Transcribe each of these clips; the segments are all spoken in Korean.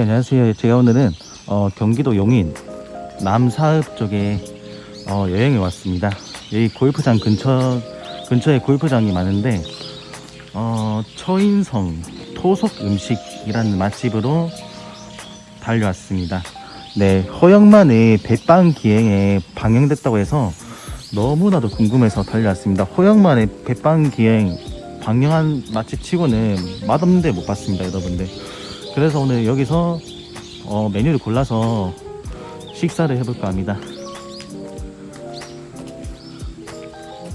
안녕하세요. 제가 오늘은 어, 경기도 용인 남사읍 쪽에 어, 여행에 왔습니다. 여기 골프장 근처 근처에 골프장이 많은데 어, 초인성 토속 음식이라는 맛집으로 달려왔습니다. 네, 허영만의 백반 기행에 방영됐다고 해서 너무나도 궁금해서 달려왔습니다. 허영만의 백반 기행 방영한 맛집 치고는 맛없는데 못 봤습니다, 여러분들. 그래서 오늘 여기서 어, 메뉴를 골라서 식사를 해볼까 합니다.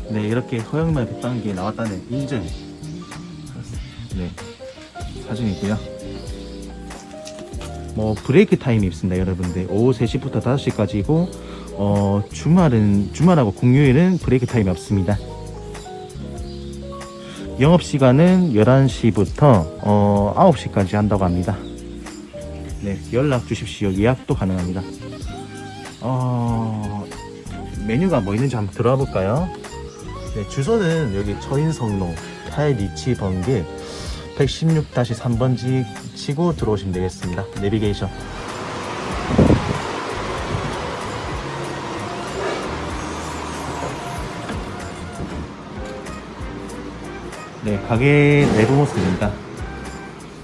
네, 이렇게 허영만 백반기에 나왔다는 인증. 네, 사진이고요. 뭐 브레이크 타임이 있습니다, 여러분들. 오후 3시부터 5시까지고 어, 주말은 주말하고 공휴일은 브레이크 타임이 없습니다. 영업 시간은 11시부터 어, 9시까지 한다고 합니다. 네, 연락 주십시오. 예약도 가능합니다. 어, 메뉴가 뭐 있는지 한번 들어가 볼까요? 네, 주소는 여기 처인성로 타이리치 번개 116-3번지 치고 들어오시면 되겠습니다. 내비게이션. 가게 내부 모습입니다.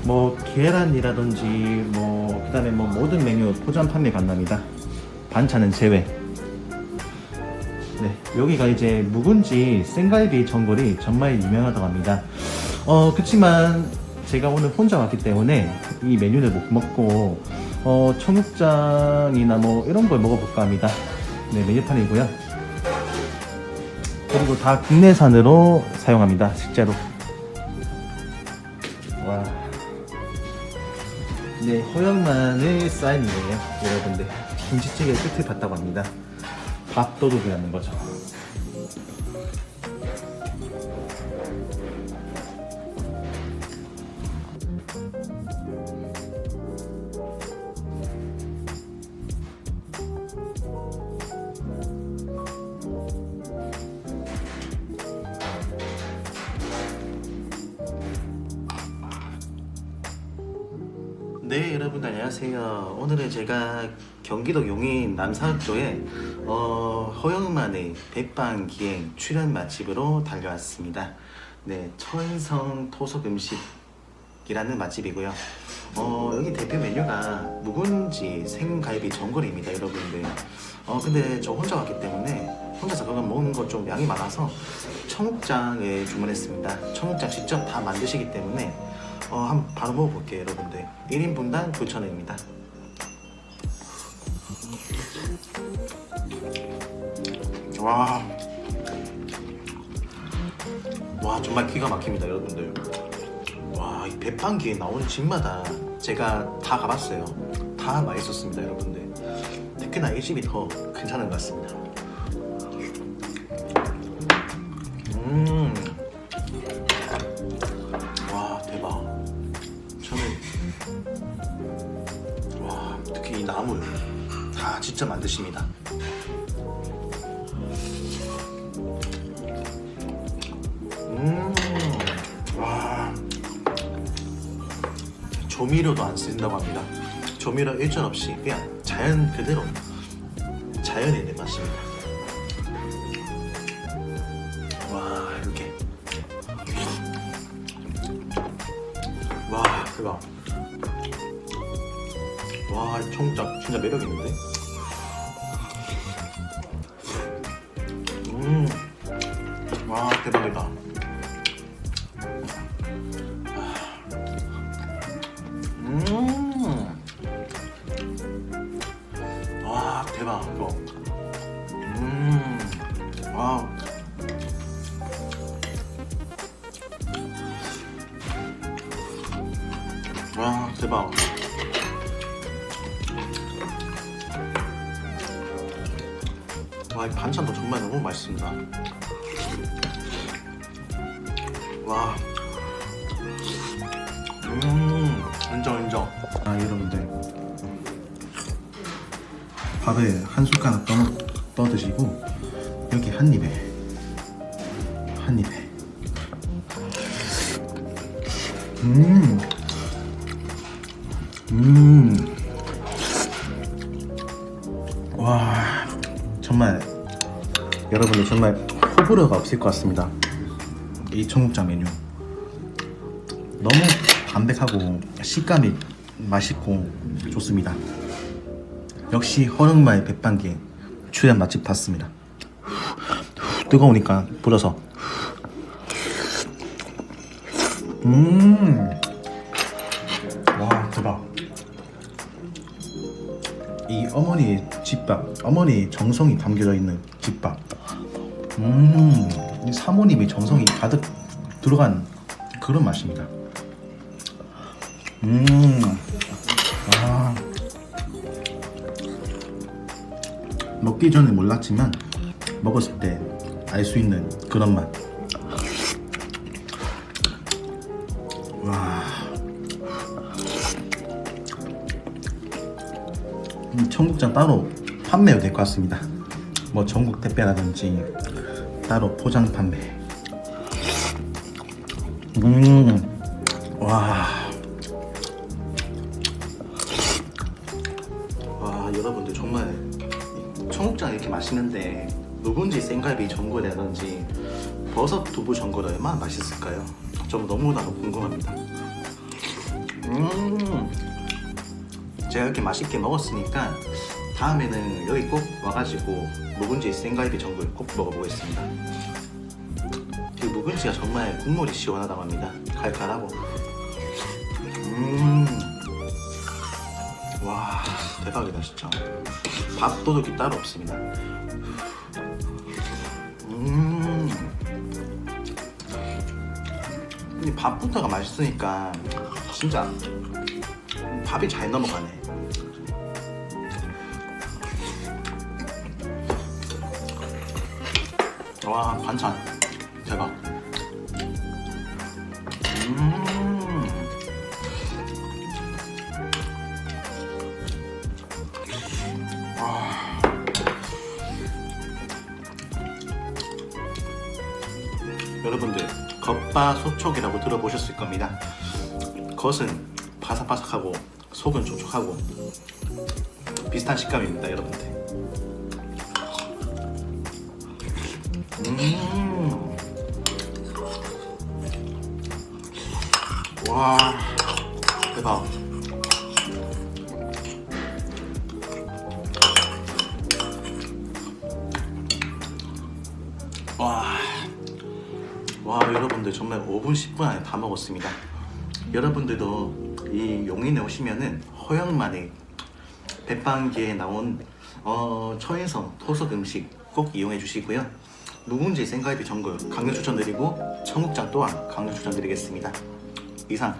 뭐 계란이라든지 뭐 그다음에 뭐 모든 메뉴 포장 판매 가능합니다. 반찬은 제외. 네, 여기가 이제 묵은지 생갈비 전골이 정말 유명하다고 합니다. 어, 그치만 제가 오늘 혼자 왔기 때문에 이 메뉴를 못 먹고 어, 청국장이나 뭐 이런 걸 먹어볼까 합니다. 네, 메뉴판이고요. 그리고 다 국내산으로 사용합니다. 실제로. 네, 허영만의 사인이에요. 여러분들. 김치찌개 끝을 봤다고 합니다. 밥도둑이라는 거죠. 네 여러분 안녕하세요. 오늘은 제가 경기도 용인 남산쪽에 어, 허영만의 백반 기행 출연 맛집으로 달려왔습니다. 네 천성 토속 음식이라는 맛집이고요. 어, 여기 대표 메뉴가 묵은지 생갈비 전골입니다 여러분들. 어, 근데 저 혼자 왔기 때문에 혼자서 그거 먹는 거 좀 양이 많아서 청국장을 주문했습니다. 청국장 직접 다 만드시기 때문에 어, 한번 바로 먹어볼게요, 여러분들. 1인분당 9,000원입니다. 와. 와, 정말 기가 막힙니다, 여러분들. 와, 이 배판기에 나오는 집마다 제가 다 가봤어요. 다 맛있었습니다, 여러분들. 특히나 이 집이 더 괜찮은 것 같습니다. 직접 만드십니다. 음 와. 조미료도 안 쓴다고 합니다. 조미료 일전 없이 그냥 자연 그대로 자연의 내 맛입니다. 와 이렇게. 와 대박. 와 청국장 진짜 매력 있는데 대박이다. 음 와 대박 이거. 음 와 와 대박. 와 이 반찬도 정말 너무 맛있습니다 와. 음, 인정 인정. 아 여러분들 밥에 한 숟가락 떠, 떠 드시고 이렇게 한 입에. 한 입에. 음. 음. 와, 정말 여러분들 정말 호불호가 없을 것 같습니다. 이 청국장 메뉴 너무 담백하고 식감이 맛있고 좋습니다. 역시 허름마의 백반기에 출연 맛집 봤습니다. 뜨거우니까 불어서 음. 와 대박. 이 어머니 집밥, 어머니 정성이 담겨져 있는 집밥. 음, 이 사모님의 정성이 가득 들어간 그런 맛입니다. 음, 아, 먹기 전에 몰랐지만 먹었을 때 알 수 있는 그런 맛. 와. 음, 청국장 따로 판매가 될것 같습니다. 뭐 전국 택배라든지 따로 포장 판매. 음, 와, 와 여러분들 정말 이 청국장 이렇게 맛있는데 묵은지 생갈비 전골이라든지 버섯 두부 전골 얼마나 맛있을까요? 좀 너무나도 궁금합니다. 음. 제가 이렇게 맛있게 먹었으니까 다음에는 여기 꼭 와가지고 묵은지 생갈비 전골 꼭 먹어보겠습니다. 그 묵은지가 정말 국물이 시원하다고 합니다. 칼칼하고. 음. 와 대박이다 진짜. 밥도둑이 따로 없습니다. 음. 이 밥부터가 맛있으니까 진짜 밥이 잘 넘어가네. 와 반찬 대박. 음. 와. 여러분들 겉바소촉이라고 들어보셨을 겁니다. 겉은 바삭바삭하고 속은 촉촉하고 비슷한 식감입니다, 여러분들. 음. 와, 대박. 와, 와, 여러분들 정말 5분, 10분 안에 다 먹었습니다. 여러분들도 이 용인에 오시면은 허영만의 백반기에 나온 어, 처인성 토속 음식 꼭 이용해 주시고요. 누군지 생가이비 정글 강력 추천드리고 청국장 또한 강력 추천드리겠습니다. 이상